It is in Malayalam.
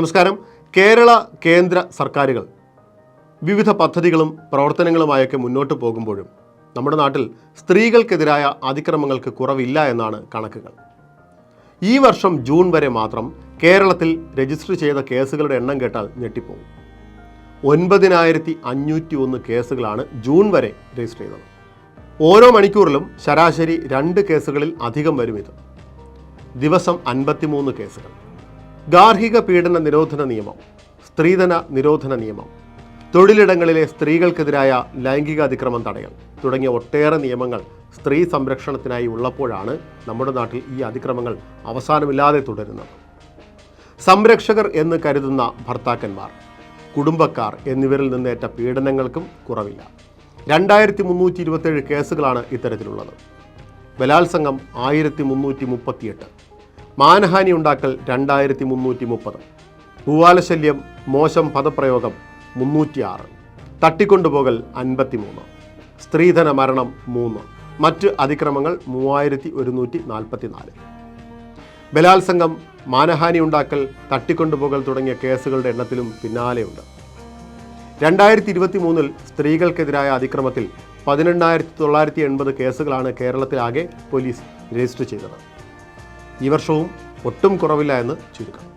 നമസ്കാരം. കേരള കേന്ദ്ര സർക്കാരുകൾ വിവിധ പദ്ധതികളും പ്രവർത്തനങ്ങളുമായൊക്കെ മുന്നോട്ട് പോകുമ്പോഴും നമ്മുടെ നാട്ടിൽ സ്ത്രീകൾക്കെതിരായ അതിക്രമങ്ങൾക്ക് കുറവില്ല എന്നാണ് കണക്കുകൾ. ഈ വർഷം ജൂൺ വരെ മാത്രം കേരളത്തിൽ രജിസ്റ്റർ ചെയ്ത കേസുകളുടെ എണ്ണം കേട്ടാൽ ഞെട്ടിപ്പോകും. ഒൻപതിനായിരത്തി അഞ്ഞൂറ്റി ഒന്ന് കേസുകളാണ് ജൂൺ വരെ രജിസ്റ്റർ ചെയ്തത്. ഓരോ മണിക്കൂറിലും ശരാശരി രണ്ട് കേസുകളിൽ അധികം വരും ഇത്. ദിവസം അൻപത്തിമൂന്ന് കേസുകൾ. ഗാർഹിക പീഡന നിരോധന നിയമം സ്ത്രീധന നിരോധന നിയമം തൊഴിലിടങ്ങളിലെ സ്ത്രീകൾക്കെതിരായ ലൈംഗിക അതിക്രമം തടയൽ തുടങ്ങിയ ഒട്ടേറെ നിയമങ്ങൾ സ്ത്രീ സംരക്ഷണത്തിനായി ഉള്ളപ്പോഴാണ് നമ്മുടെ നാട്ടിൽ ഈ അതിക്രമങ്ങൾ അവസാനമില്ലാതെ തുടരുന്നത്. സംരക്ഷകർ എന്ന് കരുതുന്ന ഭർത്താക്കന്മാർ കുടുംബക്കാർ എന്നിവരിൽ നിന്നേറ്റ പീഡനങ്ങൾക്കും കുറവില്ല. രണ്ടായിരത്തി മുന്നൂറ്റി ഇരുപത്തേഴ് കേസുകളാണ് ഇത്തരത്തിലുള്ളത്. ബലാത്സംഗം ആയിരത്തി മുന്നൂറ്റി മുപ്പത്തിയെട്ട് മാനഹാനി ഉണ്ടാക്കൽ രണ്ടായിരത്തി മുന്നൂറ്റി മുപ്പത് ഭൂവാലശല്യം മോശം പദപ്രയോഗം മുന്നൂറ്റിയാറ്. തട്ടിക്കൊണ്ടുപോകൽ അൻപത്തിമൂന്ന്. സ്ത്രീധന മരണം മൂന്ന്. മറ്റ് അതിക്രമങ്ങൾ മൂവായിരത്തി ഒരുന്നൂറ്റി നാൽപ്പത്തി നാല് ബലാത്സംഗം മാനഹാനി ഉണ്ടാക്കൽ തട്ടിക്കൊണ്ടുപോകൽ തുടങ്ങിയ കേസുകളുടെ എണ്ണത്തിലും പിന്നാലെയുണ്ട്. രണ്ടായിരത്തി ഇരുപത്തി മൂന്നിൽ സ്ത്രീകൾക്കെതിരായ അതിക്രമത്തിൽ പതിനെണ്ണായിരത്തി തൊള്ളായിരത്തി എൺപത് കേസുകളാണ് കേരളത്തിലാകെ പോലീസ് രജിസ്റ്റർ ചെയ്തത്. ഈ വർഷവും ഒട്ടും കുറവില്ല എന്ന് ചുരുക്കം.